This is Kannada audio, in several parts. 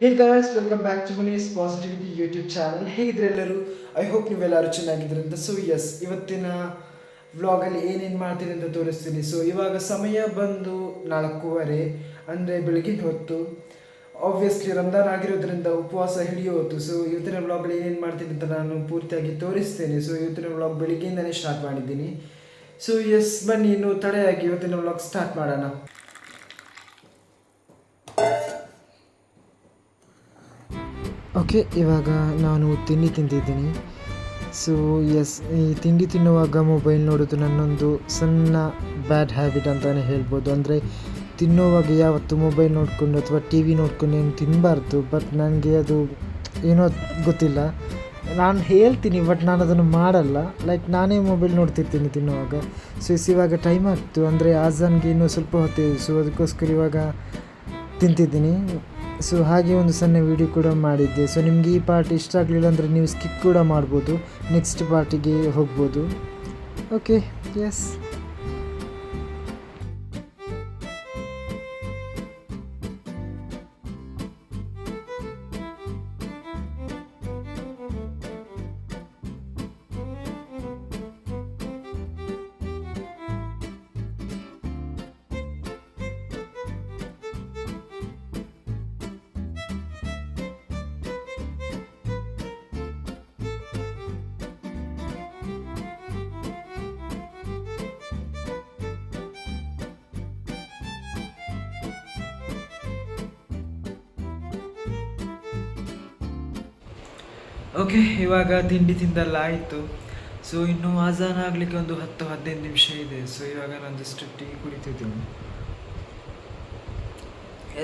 Hey guys welcome back to Mani's positivity YouTube channel ಹೇಗಿದ್ರೆ ಎಲ್ಲರೂ ಐ ಹೋಪ್ ನೀವೆಲ್ಲರೂ ಚೆನ್ನಾಗಿದ್ರೆ ಅಂತ ಸೊ ಎಸ್ ಇವತ್ತಿನ ವ್ಲಾಗಲ್ಲಿ ಏನೇನು ಮಾಡ್ತೀನಿ ಅಂತ ತೋರಿಸ್ತೀನಿ. ಸೊ ಇವಾಗ ಸಮಯ ಬಂದು ನಾಲ್ಕೂವರೆ, ಅಂದರೆ ಬೆಳಗಿನ ಹೊತ್ತು. ಆಬ್ವಿಯಸ್ಲಿ ರಂಜಾನ್ ಆಗಿರೋದ್ರಿಂದ ಉಪವಾಸ ಹಿಡಿಯೋ ಹೊತ್ತು. ಸೊ ಇವತ್ತಿನ ವ್ಲಾಗಲ್ಲಿ ಏನೇನು ಮಾಡ್ತೀನಿ ಅಂತ ನಾನು ಪೂರ್ತಿಯಾಗಿ ತೋರಿಸ್ತೇನೆ. ಸೊ ಇವತ್ತಿನ ವ್ಲಾಗ್ ಬೆಳಿಗ್ಗೆಯಿಂದನೇ ಸ್ಟಾರ್ಟ್ ಮಾಡಿದ್ದೀನಿ. ಸೊ ಎಸ್ ಬನ್ನಿ, ಇನ್ನು ತಡೆಯಾಗಿ ಇವತ್ತಿನ ವ್ಲಾಗ್ ಸ್ಟಾರ್ಟ್ ಮಾಡೋಣ. ಓಕೆ ಇವಾಗ ನಾನು ತಿಂಡಿ ತಿಂದಿದ್ದೀನಿ. ಸೊ ಎಸ್ ಈ ತಿಂಡಿ ತಿನ್ನುವಾಗ ಮೊಬೈಲ್ ನೋಡೋದು ನನ್ನೊಂದು ಸಣ್ಣ ಬ್ಯಾಡ್ ಹ್ಯಾಬಿಟ್ ಅಂತಲೇ ಹೇಳ್ಬೋದು. ಅಂದರೆ ತಿನ್ನುವಾಗ ಯಾವತ್ತು ಮೊಬೈಲ್ ನೋಡಿಕೊಂಡು ಅಥವಾ ಟಿ ವಿ ನೋಡ್ಕೊಂಡು ಏನು ತಿನ್ನಬಾರ್ದು ಬಟ್ ನನಗೆ ಅದು ಏನೋ ಗೊತ್ತಿಲ್ಲ. ನಾನು ಹೇಳ್ತೀನಿ ಬಟ್ ನಾನು ಅದನ್ನು ಮಾಡಲ್ಲ. ಲೈಕ್ ನಾನೇ ಮೊಬೈಲ್ ನೋಡ್ತಿರ್ತೀನಿ ತಿನ್ನುವಾಗ. ಸೊ ಎಸ್ ಇವಾಗ ಟೈಮ್ ಆಗ್ತು. ಅಂದರೆ ಆಜನ್ಗೆ ಇನ್ನೂ ಸ್ವಲ್ಪ ಹೊತ್ತಿದೆ ಸೊ ಅದಕ್ಕೋಸ್ಕರ ಇವಾಗ ತಿಂತಿದ್ದೀನಿ. ಸೊ ಹಾಗೆ ಒಂದು ಸಣ್ಣ ವಿಡಿಯೋ ಕೂಡ ಮಾಡಿದ್ದೆ. ಸೊ ನಿಮಗೆ ಈ ಪಾರ್ಟ್ ಇಷ್ಟ ಆಗಲಿಲ್ಲ ಅಂದರೆ ನೀವು ಸ್ಕಿಪ್ ಕೂಡ ಮಾಡ್ಬೋದು. ನೆಕ್ಸ್ಟ್ ಪಾರ್ಟಿಗೆ ಹೋಗ್ಬೋದು. ಓಕೆ ಎಸ್ ಓಕೆ ಇವಾಗ ತಿಂಡಿ ತಿಂದಲ್ಲ ಆಯಿತು. ಸೊ ಇನ್ನು ಆಜಾನ್ ಆಗಲಿಕ್ಕೆ ಒಂದು ಹತ್ತು, ಹದಿನೈದು ನಿಮಿಷ ಇದೆ. ಸೊ ಇವಾಗ ನಾನು ಜಸ್ಟ್ ಟೀ ಕುಡಿತಿದ್ದೀನಿ.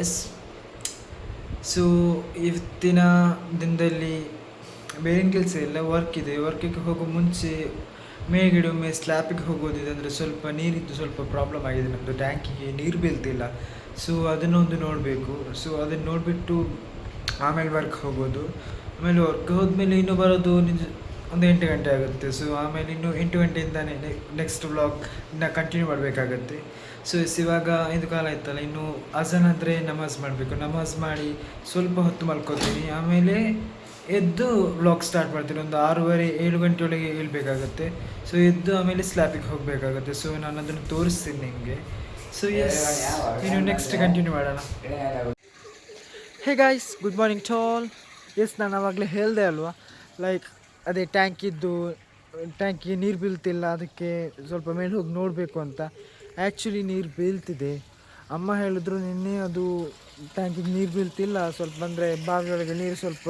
ಎಸ್ ಸೊ ಇವತ್ತಿನ ದಿನದಲ್ಲಿ ಬೇರೆ ಕೆಲಸ ಇಲ್ಲ ವರ್ಕ್ ಇದೆ. ವರ್ಕಿಗೆ ಹೋಗೋ ಮುಂಚೆ ಮೇಲ್ಗಡೆ ಒಮ್ಮೆ ಸ್ಲ್ಯಾಪಿಗೆ ಹೋಗೋದಿದೆ ಅಂದರೆ ಸ್ವಲ್ಪ ನೀರಿದ್ದು ಸ್ವಲ್ಪ ಪ್ರಾಬ್ಲಮ್ ಆಗಿದೆ. ನಮ್ಮದು ಟ್ಯಾಂಕಿಗೆ ನೀರು ಬೀಳ್ತಿಲ್ಲ. ಸೊ ಅದನ್ನೊಂದು ನೋಡಬೇಕು. ಸೊ ಅದನ್ನು ನೋಡಿಬಿಟ್ಟು ಆಮೇಲೆ ವರ್ಕ್ ಹೋಗೋದು. ಆಮೇಲೆ ವರ್ಕ್ ಹೋದ್ಮೇಲೆ ಇನ್ನು ಬರೋದು ನಿಜ, ಒಂದು ಎಂಟು ಗಂಟೆ ಆಗುತ್ತೆ. ಸೊ ಆಮೇಲೆ ಇನ್ನು ಎಂಟು ಗಂಟೆಯಿಂದಾನೇ ನೆಕ್ಸ್ಟ್ ಬ್ಲಾಗ್ ಇನ್ನು ಕಂಟಿನ್ಯೂ ಮಾಡಬೇಕಾಗತ್ತೆ. ಸೊ ಎಸ್ ಇವಾಗ ಐದು ಕಾಲ ಆಯ್ತಲ್ಲ, ಇನ್ನು ಅಜನ್ ಅಂದರೆ ನಮಾಜ್ ಮಾಡಬೇಕು. ನಮಾಜ್ ಮಾಡಿ ಸ್ವಲ್ಪ ಹೊತ್ತು ಮಲ್ಕೋತೀನಿ. ಆಮೇಲೆ ಎದ್ದು ಬ್ಲಾಗ್ ಸ್ಟಾರ್ಟ್ ಮಾಡ್ತೀನಿ. ಒಂದು ಆರೂವರೆ, ಏಳು ಗಂಟೆ ಒಳಗೆ ಏಳಬೇಕಾಗತ್ತೆ ಸೊ ಎದ್ದು ಆಮೇಲೆ ಸ್ಲ್ಯಾಪಿಗೆ ಹೋಗಬೇಕಾಗತ್ತೆ. ಸೊ ನಾನು ಅದನ್ನು ತೋರಿಸ್ತೀನಿ ನಿಮಗೆ. ಸೊ ಎಸ್ ಇನ್ನು ನೆಕ್ಸ್ಟ್ ಕಂಟಿನ್ಯೂ ಮಾಡೋಣ. ಹೇ ಗಾಯ್ಸ್ ಗುಡ್ ಮಾರ್ನಿಂಗ್ ಟಾಲ್ ಎಸ್, ನಾನು ಆವಾಗಲೇ ಹೇಳಿದೆ ಅಲ್ವಾ? ಲೈಕ್ ಅದೇ ಟ್ಯಾಂಕಿದ್ದು ಟ್ಯಾಂಕಿಗೆ ನೀರು ಬೀಳ್ತಿಲ್ಲ, ಅದಕ್ಕೆ ಸ್ವಲ್ಪ ಮೇಲೆ ಹೋಗಿ ನೋಡಬೇಕು ಅಂತ. ಆ್ಯಕ್ಚುಲಿ ನೀರು ಬೀಳ್ತಿದೆ. ಅಮ್ಮ ಹೇಳಿದ್ರು ನಿನ್ನೆ ಅದು ಟ್ಯಾಂಕಿಗೆ ನೀರು ಬೀಳ್ತಿಲ್ಲ, ಸ್ವಲ್ಪ ಅಂದರೆ ಬಾವಿಯೊಳಗೆ ನೀರು ಸ್ವಲ್ಪ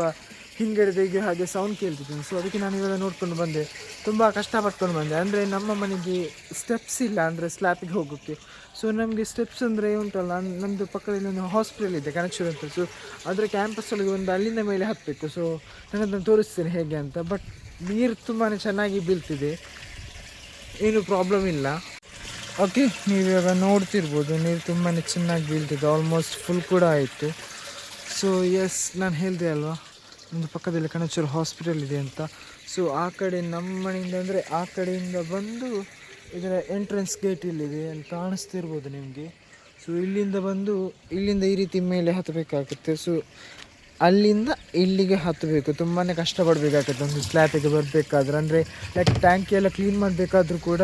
ಹಿಂಗರಿದಾಗೆ ಹಾಗೆ ಸೌಂಡ್ ಕೇಳ್ತಿದ್ದೀನಿ. ಸೊ ಅದಕ್ಕೆ ನಾನು ಇವಾಗ ನೋಡ್ಕೊಂಡು ಬಂದೆ. ತುಂಬ ಕಷ್ಟಪಟ್ಕೊಂಡು ಬಂದೆ. ಅಂದರೆ ನಮ್ಮ ಮನೆಗೆ ಸ್ಟೆಪ್ಸ್ ಇಲ್ಲ ಅಂದರೆ ಸ್ಲ್ಯಾಪಿಗೆ ಹೋಗೋಕ್ಕೆ. ಸೊ ನಮಗೆ ಸ್ಟೆಪ್ಸ್ ಅಂದರೆ ಉಂಟಲ್ಲ ನಮ್ಮದು ಪಕ್ಕದಲ್ಲಿ ಒಂದು ಹಾಸ್ಪಿಟಲ್ ಇದೆ ಕನೆಕ್ಷನ್ ಅಂತ ಸೊ ಅದರ ಕ್ಯಾಂಪಸ್ ಒಳಗೆ ಒಂದು ಅಲ್ಲಿಂದ ಮೇಲೆ ಹತ್ತಬೇಕು ಸೊ ನಾನು ಅದನ್ನು ತೋರಿಸ್ತೇನೆ ಹೇಗೆ ಅಂತ. ಬಟ್ ನೀರು ತುಂಬಾ ಚೆನ್ನಾಗಿ ಬೀಳ್ತಿದೆ. ಏನು ಪ್ರಾಬ್ಲಮ್ ಇಲ್ಲ. ಓಕೆ ನೀವು ಇವಾಗ ನೋಡ್ತಿರ್ಬೋದು, ನೀರು ತುಂಬಾ ಚೆನ್ನಾಗಿ ಬೀಳ್ತಿದೆ. ಆಲ್ಮೋಸ್ಟ್ ಫುಲ್ ಕೂಡ ಆಯಿತು. ಸೊ ಎಸ್ ನಾನು ಹೇಳಿದೆ ಅಲ್ವಾ? ಒಂದು ಪಕ್ಕದಲ್ಲಿ ಕಣಚೂರು ಹಾಸ್ಪಿಟಲ್ ಇದೆ ಅಂತ. ಸೊ ಆ ಕಡೆ ನಮ್ಮ ಮನೆಯಿಂದ ಅಂದರೆ ಆ ಕಡೆಯಿಂದ ಬಂದು ಇದರ ಎಂಟ್ರೆನ್ಸ್ ಗೇಟ್ ಇಲ್ಲಿದೆ ಅಲ್ಲಿ ಕಾಣಿಸ್ತಿರ್ಬೋದು ನಿಮಗೆ. ಸೊ ಇಲ್ಲಿಂದ ಬಂದು ಇಲ್ಲಿಂದ ಈ ರೀತಿ ಮೇಲೆ ಹತ್ತಬೇಕಾಗುತ್ತೆ ಸೊ ಅಲ್ಲಿಂದ ಇಲ್ಲಿಗೆ ಹತ್ತಬೇಕು ತುಂಬಾ ಕಷ್ಟಪಡಬೇಕಾಗುತ್ತೆ. ಒಂದು ಸ್ಲ್ಯಾಪಿಗೆ ಬರಬೇಕಾದ್ರೆ. ಅಂದರೆ ಲೈಕ್ ಟ್ಯಾಂಕಿ ಎಲ್ಲ ಕ್ಲೀನ್ ಮಾಡಬೇಕಾದ್ರೂ ಕೂಡ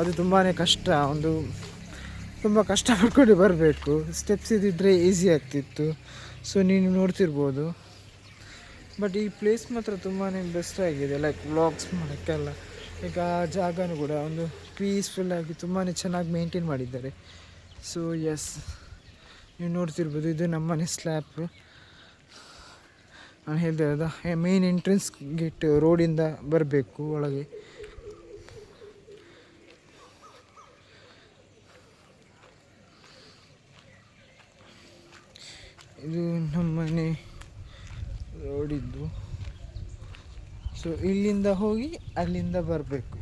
ಅದು ತುಂಬಾ ಕಷ್ಟ. ಒಂದು ತುಂಬ ಕಷ್ಟಪಡ್ಕೊಂಡು ಬರಬೇಕು. ಸ್ಟೆಪ್ಸ್ ಇದ್ದಿದ್ದರೆ ಈಸಿ ಆಗ್ತಿತ್ತು. ಸೊ ನೀನು ನೋಡ್ತಿರ್ಬೋದು. ಬಟ್ ಈ ಪ್ಲೇಸ್ ಮಾತ್ರ ತುಂಬಾ ಬೆಸ್ಟ್ ಆಗಿದೆ ಲೈಕ್ ವ್ಲಾಗ್ಸ್ ಮಾಡೋಕ್ಕೆಲ್ಲ. ಈಗ ಆ ಜಾಗನೂ ಕೂಡ ಒಂದು ಪೀಸ್ಫುಲ್ಲಾಗಿ ತುಂಬಾ ಚೆನ್ನಾಗಿ ಮೇಂಟೈನ್ ಮಾಡಿದ್ದಾರೆ. ಸೊ ಎಸ್ ನೀವು ನೋಡ್ತಿರ್ಬೋದು, ಇದು ನಮ್ಮನೆ ಸ್ಲ್ಯಾಪ್ ನಾನು ಹೇಳ್ದೆ ಅದ ಮೇನ್ ಎಂಟ್ರೆನ್ಸ್ ಗೇಟ್ ರೋಡಿಂದ ಬರಬೇಕು ಒಳಗೆ. ಇದು ನಮ್ಮನೆ ಸೊ ಇಲ್ಲಿಂದ ಹೋಗಿ ಅಲ್ಲಿಂದ ಬರಬೇಕು.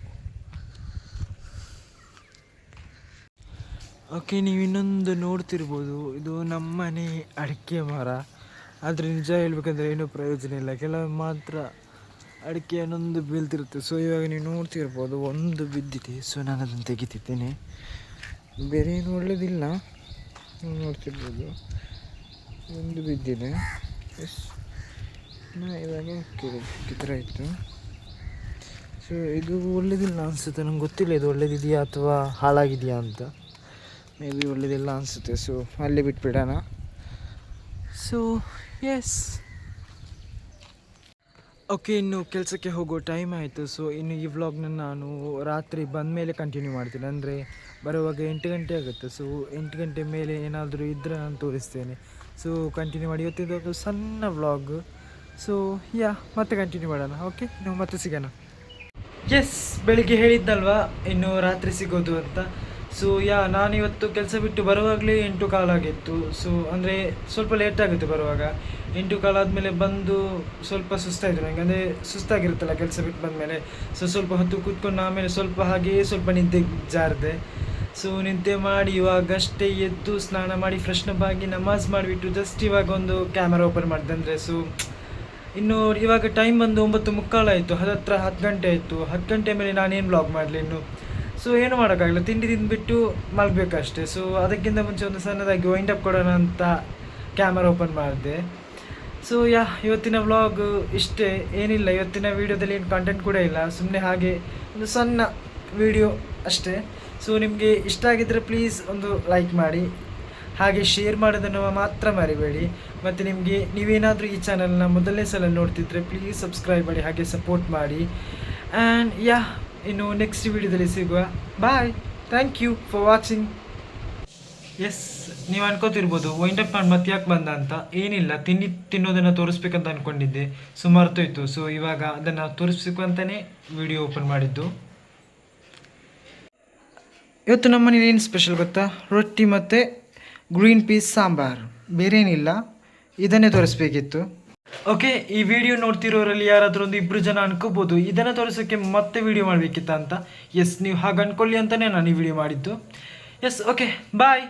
ಓಕೆ ನೀವು ಇನ್ನೊಂದು ನೋಡ್ತಿರ್ಬೋದು. ಇದು ನಮ್ಮನೆ ಅಡಿಕೆ ಮರ. ಆದರೆ ನಿಜ ಹೇಳ್ಬೇಕಂದ್ರೆ ಏನೂ ಪ್ರಯೋಜನ ಇಲ್ಲ. ಕೆಲವು ಮಾತ್ರ ಅಡಿಕೆ ಇನ್ನೊಂದು ಬೀಳ್ತಿರುತ್ತೆ. ಸೊ ಇವಾಗ ನೀವು ನೋಡ್ತಿರ್ಬೋದು, ಒಂದು ಬಿದ್ದಿದೆ. ಸೊ ನಾನು ಅದನ್ನು ತೆಗಿತಿದ್ದೇನೆ. ಬೇರೆ ಏನು ಒಳ್ಳೇದಿಲ್ಲ. ನೀವು ನೋಡ್ತಿರ್ಬೋದು. ಒಂದು ಬಿದ್ದಿದೆ. ಎಸ್ ನಾ ಇವಾಗ ಕಿತ್ತರ ಇತ್ತು. ಸೊ ಇದು ಒಳ್ಳೇದಿಲ್ಲ ಅನಿಸುತ್ತೆ. ನಂಗೆ ಗೊತ್ತಿಲ್ಲ ಇದು ಒಳ್ಳೇದಿದೆಯಾ ಅಥವಾ ಹಾಳಾಗಿದೆಯಾ ಅಂತ. ಮೇ ಬಿ ಒಳ್ಳೇದಿಲ್ಲ ಅನಿಸುತ್ತೆ. ಸೊ ಅಲ್ಲಿ ಬಿಟ್ಬಿಡೋಣ. ಸೊ ಎಸ್ ಓಕೆ ಇನ್ನು ಕೆಲಸಕ್ಕೆ ಹೋಗೋ ಟೈಮ್ ಆಯಿತು. ಸೊ ಇನ್ನು ಈ ವ್ಲಾಗ್ನ ನಾನು ರಾತ್ರಿ ಬಂದ ಮೇಲೆ ಕಂಟಿನ್ಯೂ ಮಾಡ್ತೀನಿ. ಅಂದರೆ, ಬರುವಾಗ ಎಂಟು ಗಂಟೆ ಆಗುತ್ತೆ. ಸೊ ಎಂಟು ಗಂಟೆ ಮೇಲೆ ಏನಾದರೂ ಇದ್ದರೆ ನಾನು ತೋರಿಸ್ತೇನೆ. ಸೊ ಕಂಟಿನ್ಯೂ ಮಾಡಿ. ಇವತ್ತಿದ್ದು ಸಣ್ಣ ವ್ಲಾಗ್ ಸೊ ಯಾ ಮತ್ತೆ ಕಂಟಿನ್ಯೂ ಮಾಡೋಣ ಓಕೆ ನಾವು ಮತ್ತೆ ಸಿಗೋಣ. ಎಸ್ ಬೆಳಿಗ್ಗೆ ಹೇಳಿದ್ದಲ್ವಾ, ಇನ್ನು ರಾತ್ರಿ ಸಿಗೋದು ಅಂತ. ಸೊ ಯಾ ನಾನು ಇವತ್ತು ಕೆಲಸ ಬಿಟ್ಟು ಬರುವಾಗಲೇ ಎಂಟು ಕಾಲಾಗಿತ್ತು ಸೊ ಅಂದರೆ ಸ್ವಲ್ಪ ಲೇಟ್ ಆಗುತ್ತೆ ಬರುವಾಗ. ಎಂಟು ಕಾಲ ಆದಮೇಲೆ ಬಂದು ಸ್ವಲ್ಪ ಸುಸ್ತಾಯಿತು ನನಗೆ ಅಂದರೆ ಸುಸ್ತಾಗಿರುತ್ತಲ್ಲ ಕೆಲಸ ಬಿಟ್ಟು ಬಂದಮೇಲೆ. ಸೊ ಸ್ವಲ್ಪ ಹೊತ್ತು ಕೂತ್ಕೊಂಡು ಆಮೇಲೆ ಸ್ವಲ್ಪ ಹಾಗೆಯೇ ಸ್ವಲ್ಪ ನಿದ್ದೆ ಜಾರಿದೆ. ಸೊ ನಿದ್ದೆ ಮಾಡಿ ಇವಾಗಷ್ಟೇ ಎದ್ದು ಸ್ನಾನ ಮಾಡಿ ಫ್ರೆಶ್ನಪ್ ಆಗಿ ನಮಾಜ್ ಮಾಡಿಬಿಟ್ಟು ಜಸ್ಟ್ ಇವಾಗ ಒಂದು ಕ್ಯಾಮರಾ ಓಪನ್ ಮಾಡಿದೆ ಅಂದರೆ ಸೊ ಇನ್ನು ಇವಾಗ ಟೈಮ್ ಬಂದು ಒಂಬತ್ತು ಮುಕ್ಕಾಲಾಯಿತು ಹತ್ತತ್ರ ಹತ್ತು ಗಂಟೆ ಆಯಿತು. ಹತ್ತು ಗಂಟೆ ಮೇಲೆ ನಾನೇನು ಬ್ಲಾಗ್ ಮಾಡಲಿ ಇನ್ನು? ಸೊ ಏನು ಮಾಡೋಕ್ಕಾಗಲ್ಲ. ತಿಂಡಿ ತಿಂದುಬಿಟ್ಟು ಮಲಗಬೇಕಷ್ಟೇ. ಸೊ ಅದಕ್ಕಿಂತ ಮುಂಚೆ ಒಂದು ಸಣ್ಣದಾಗಿ ವೈಂಡ್ ಅಪ್ ಕೊಡೋಣ ಅಂತ ಕ್ಯಾಮರಾ ಓಪನ್ ಮಾಡಿದೆ. ಸೊ ಯಾ, ಇವತ್ತಿನ ವ್ಲಾಗ್ ಇಷ್ಟೇ. ಏನಿಲ್ಲ. ಇವತ್ತಿನ ವೀಡಿಯೋದಲ್ಲಿ ಏನು ಕಂಟೆಂಟ್ ಕೂಡ ಇಲ್ಲ. ಸುಮ್ಮನೆ ಹಾಗೆ ಒಂದು ಸಣ್ಣ ವಿಡಿಯೋ ಅಷ್ಟೇ. ಸೊ ನಿಮಗೆ ಇಷ್ಟ ಆಗಿದ್ದರೆ ಪ್ಲೀಸ್ ಒಂದು ಲೈಕ್ ಮಾಡಿ. ಹಾಗೆ ಶೇರ್ ಮಾಡೋದನ್ನು ಮಾತ್ರ ಮರಿಬೇಡಿ. ಮತ್ತು ನಿಮಗೆ ನೀವೇನಾದರೂ ಈ ಚಾನಲ್ನ ಮೊದಲನೇ ಸಲ ನೋಡ್ತಿದ್ರೆ ಪ್ಲೀಸ್ ಸಬ್ಸ್ಕ್ರೈಬ್ ಮಾಡಿ, ಹಾಗೆ ಸಪೋರ್ಟ್ ಮಾಡಿ. ಆ್ಯಂಡ್ ಯಾ ಇನ್ನು ನೆಕ್ಸ್ಟ್ ವೀಡಿಯೋದಲ್ಲಿ ಸಿಗುವ. Bye thank you for watching yes ನೀವು ಅನ್ಕೋತಿರ್ಬೋದು ವೈಂಡ್ ಅಪ್ ಮಾಡಿ ಮತ್ತೆ ಯಾಕೆ ಬಂದ ಅಂತ? ಏನಿಲ್ಲ ತಿಂಡಿ ತಿನ್ನೋದನ್ನು ತೋರಿಸ್ಬೇಕಂತ ಅಂದ್ಕೊಂಡಿದ್ದೆ ಸುಮಾರು ತೊಯ್ತು ಸೊ ಇವಾಗ ಅದನ್ನು ತೋರಿಸ್ಬೇಕು ಅಂತಲೇ ವಿಡಿಯೋ ಓಪನ್ ಮಾಡಿದ್ದು. ಇವತ್ತು ನಮ್ಮ ಮನೇಲಿ ಏನು ಸ್ಪೆಷಲ್ ಗೊತ್ತಾ? ರೊಟ್ಟಿ ಮತ್ತು ಗ್ರೀನ್ ಪೀಸ್ ಸಾಂಬಾರು. ಬೇರೇನಿಲ್ಲ. ಇದನ್ನೇ ತೋರಿಸ್ಬೇಕಿತ್ತು. ಓಕೆ ಈ ವಿಡಿಯೋ ನೋಡ್ತಿರೋರಲ್ಲಿ ಯಾರಾದರೂ ಒಂದು ಇಬ್ಬರು ಜನ ಅನ್ಕೋಬೋದು. ಇದನ್ನು ತೋರಿಸೋಕ್ಕೆ ಮತ್ತೆ ವಿಡಿಯೋ ಮಾಡಬೇಕಿತ್ತ ಅಂತ. ಎಸ್ ನೀವು ಹಾಗೆ ಅಂದ್ಕೊಳ್ಳಿ ಅಂತಲೇ ನಾನು ಈ ವಿಡಿಯೋ ಮಾಡಿದ್ದು. Yes okay bye